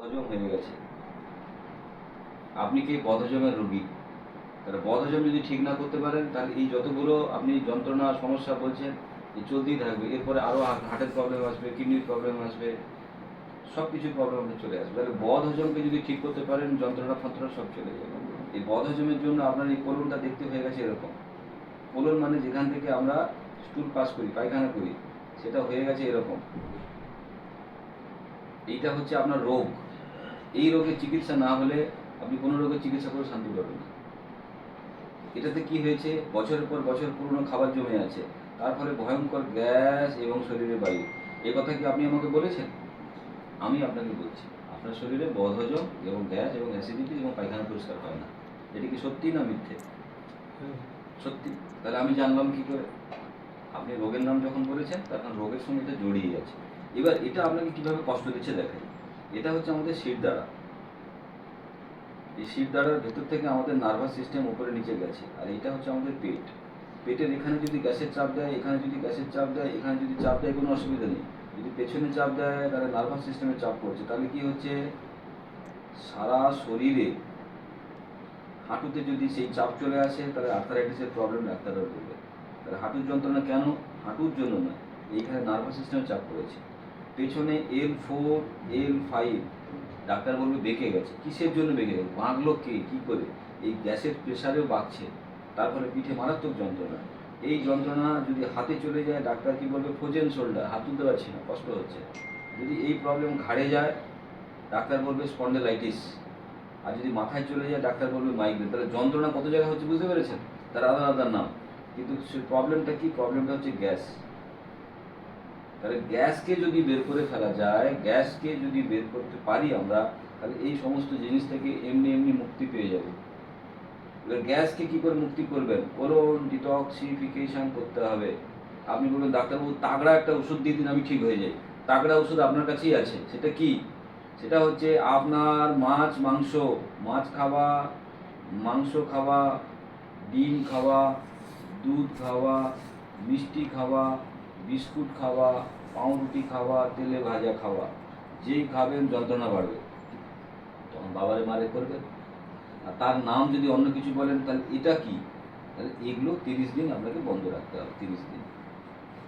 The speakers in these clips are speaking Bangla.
হজম হয়ে গেছে। আপনি কি বদহজমের রোগী? তাহলে বদহজম যদি ঠিক না করতে পারেন, তাহলে এই যতগুলো আপনি যন্ত্রণা, সমস্যা বলছেন, এই চলতেই থাকবে। এরপরে আরও হার্টের প্রবলেম আসবে, কিডনির প্রবলেম আসবে সব কিছু প্রবলেম চলে আসবে। তাহলে বদ হজমকে যদি ঠিক করতে পারেন, যন্ত্রণা ফন্ত্রণা সব চলে যাবে। এই বদ হজমের জন্য আপনার এই কোলনটা দেখতে হয়ে গেছে এরকম। কোলন মানে যেখান থেকে আমরা স্টুল পাস করি, পায়খানা করি, সেটা হয়ে গেছে এরকম। এইটা হচ্ছে আপনার রোগ। এই রোগের চিকিৎসা না হলে আপনি কোনো রোগের চিকিৎসা করে শান্তি পাবেন না। এটাতে কি হয়েছে? বছরের পর বছর পুরনো খাবার জমে আছে। তার ফলে ভয়ঙ্কর গ্যাস এবং শরীরে বায়ু। এ কথা কি আপনি আমাকে বলেছেন? আমি আপনাকে বলছি, আপনার শরীরে বদহজম এবং গ্যাস এবং অ্যাসিডিটি এবং পায়খানা পরিষ্কার হয় না। এটি কি সত্যি না মিথ্যে? সত্যি। তাহলে আমি জানলাম কি করে? আপনি রোগের নাম যখন বলেছেন, তখন রোগের সঙ্গে এটা জড়িয়ে গেছে এবার এটা আপনাকে কীভাবে কষ্ট দিচ্ছে দেখাই এটা হচ্ছে আমাদের শির দ্বারা। এই শির দ্বারার ভেতর থেকে আমাদের নার্ভাস সিস্টেম উপরে নিচে গেছে, আর এটা হচ্ছে আমাদের পেট। পেটের এখানে যদি গ্যাসের চাপ দেয়, এখানে যদি গ্যাসের চাপ দেয়, এখানে যদি চাপ দেয়, কোনো অসুবিধা নেই। যদি পেছনে চাপ দেয়, তাহলে নার্ভাস সিস্টেমে চাপ পড়ছে। তাহলে কি হচ্ছে? সারা শরীরে হাঁটুতে যদি সেই চাপ চলে আসে, তাহলে আর্থারাইটিসের প্রবলেম ডাক্তাররা বলবে। তাহলে হাঁটুর যন্ত্রণা কেন? হাঁটুর জন্য নয়। এইখানে নার্ভাস সিস্টেমে চাপ পড়েছে। পেছনে এল ফোর এল ফাইভ ডাক্তার বলবে বেঁকে গেছে। কিসের জন্য বেঁকে গেছে? বাঁকলো কে? কি করে? এই গ্যাসের প্রেশারেও বাঁকছে। তারপরে পিঠে মারাত্মক যন্ত্রণা। এই যন্ত্রণা যদি হাতে চলে যায়, ডাক্তার কি বলবে? Frozen shoulder. হাত তুলতে পারছি না, কষ্ট হচ্ছে। যদি এই প্রবলেম ঘাড়ে যায়, ডাক্তার বলবে স্পন্ডেলাইটিস। আর যদি মাথায় চলে যায়, ডাক্তার বলবে মাইগ্রেন। তাহলে যন্ত্রণা কত জায়গায় হচ্ছে বুঝতে পেরেছেন? তার আলাদা আলাদা নাম। কিন্তু সে প্রবলেমটা কি? প্রবলেমটা হচ্ছে গ্যাস। তাহলে গ্যাসকে যদি বের করে ফেলা যায়, গ্যাসকে যদি বের করতে পারি আমরা, তাহলে এই সমস্ত জিনিস থেকে এমনি এমনি মুক্তি পেয়ে যাব। এবার গ্যাসকে কী করে মুক্তি করবেন? কোলন ডিটক্সিফিকেশন করতে হবে। আপনি বলবেন ডাক্তারবাবু, তাগড়া একটা ওষুধ দিয়ে দিন, আমি ঠিক হয়ে যাই। তাগড়া ওষুধ আপনার কাছেই আছে, সেটা কি? সেটা হচ্ছে আপনার মাছ, মাংস, মাছ খাওয়া, মাংস খাওয়া, ডিম খাওয়া, দুধ খাওয়া, মিষ্টি খাওয়া বিস্কুট খাওয়া, পাউরুটি খাওয়া, তেলে ভাজা খাওয়া, যেই খাবেন যন্ত্রণা বাড়বে। তখন বাবারে মারে করবেন আর তার নাম যদি অন্য কিছু বলেন, তাহলে এটা কি? তাহলে এগুলো তিরিশ দিন আপনাকে বন্ধ রাখতে হবে, তিরিশ দিন।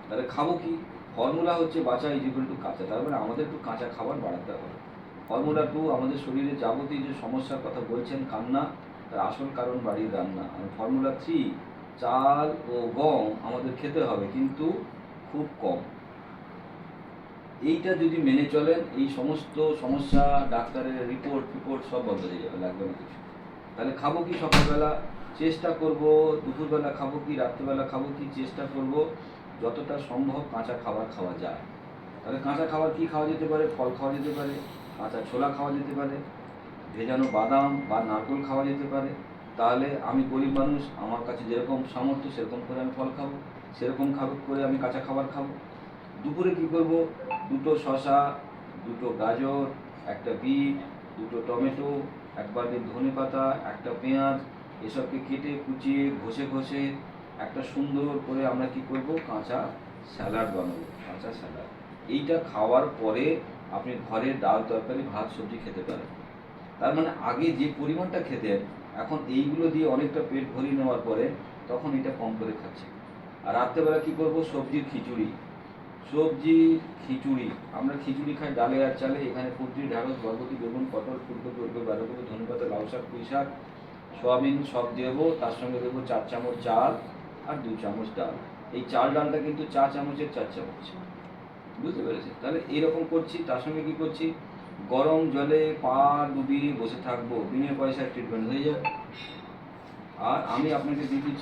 তাহলে খাব কি? ফর্মুলা হচ্ছে বাঁচা ইজিকুয়াল টু কাঁচা। তার মানে আমাদের একটু কাঁচা খাবার বাড়াতে হবে। ফর্মুলা টু আমাদের শরীরে যাবতীয় যে সমস্যার কথা বলছেন কান্না, তার আসল কারণ বাড়ির রান্না। আর ফর্মুলা থ্রি চাল ও গম আমাদের খেতে হবে, কিন্তু খুব কম। এইটা যদি মেনে চলেন, এই সমস্ত সমস্যা, ডাক্তারের রিপোর্ট ফিপোর্ট সব বন্ধ হয়ে যাবে, লাগবে না কিছু। তাহলে খাব কি সকালবেলা? চেষ্টা করব, দুপুরবেলা খাব কি, রাত্রিবেলা খাব কি, চেষ্টা করব যতটা সম্ভব কাঁচা খাবার খাওয়া যায়। তাহলে কাঁচা খাবার কি খাওয়া যেতে পারে? ফল খাওয়া যেতে পারে, কাঁচা ছোলা খাওয়া যেতে পারে, ভেজানো বাদাম বা নারকেল খাওয়া যেতে পারে। তাহলে আমি গরিব মানুষ, আমার কাছে যেরকম সামর্থ্য, সেরকম করে আমি ফল খাব। সেরকম খাবার করে আমি কাঁচা খাবার খাব। দুপুরে কি করব? দুটো শশা দুটো গাজর, একটা বিট, দুটো টমেটো, একবার ধনে পাতা, একটা পেঁয়াজ, এসবকে কেটে, কুচিয়ে, ঘষে ঘষে একটা সুন্দর করে আমরা কি করব? কাঁচা স্যালাড বানাবো, কাঁচা স্যালাড। এইটা খাওয়ার পরে আপনি ঘরে ডাল তরকারি, ভাত, সবজি খেতে পারেন। তার মানে আগে যে পরিমাণটা খেতেন, এখন এইগুলো দিয়ে অনেকটা পেট ভরিয়ে নেওয়ার পরে তখন এটা কম করে খাচ্ছে আর রাত্রেবেলা কি করব? সবজির খিচুড়ি। সবজি খিচুড়ি। আমরা খিচুড়ি খাই ডালে আর চালে। এখানে কুদ্রি ঢ্যাঁড়স বরবটি, বেগুন, পটল, ফুলকপি, ওলকপি, বাঁধাকপি ধনেপাতা লাউ শাক, পুঁই শাক, সোয়াবিন সব দেবো। তার সঙ্গে দেবো চার চামচ চাল আর দু চামচ ডাল। এই চাল ডালটা কিন্তু চা চামচের চার চামচ। বুঝতে পেরেছি তাহলে এরকম করছি। তার সঙ্গে কি করছি? গরম জলে পা ডুবিয়ে বসে থাকব। বিনা পয়সায় ট্রিটমেন্ট হয়ে যাবে। আর আমি আপনাকে দিয়ে দিচ্ছি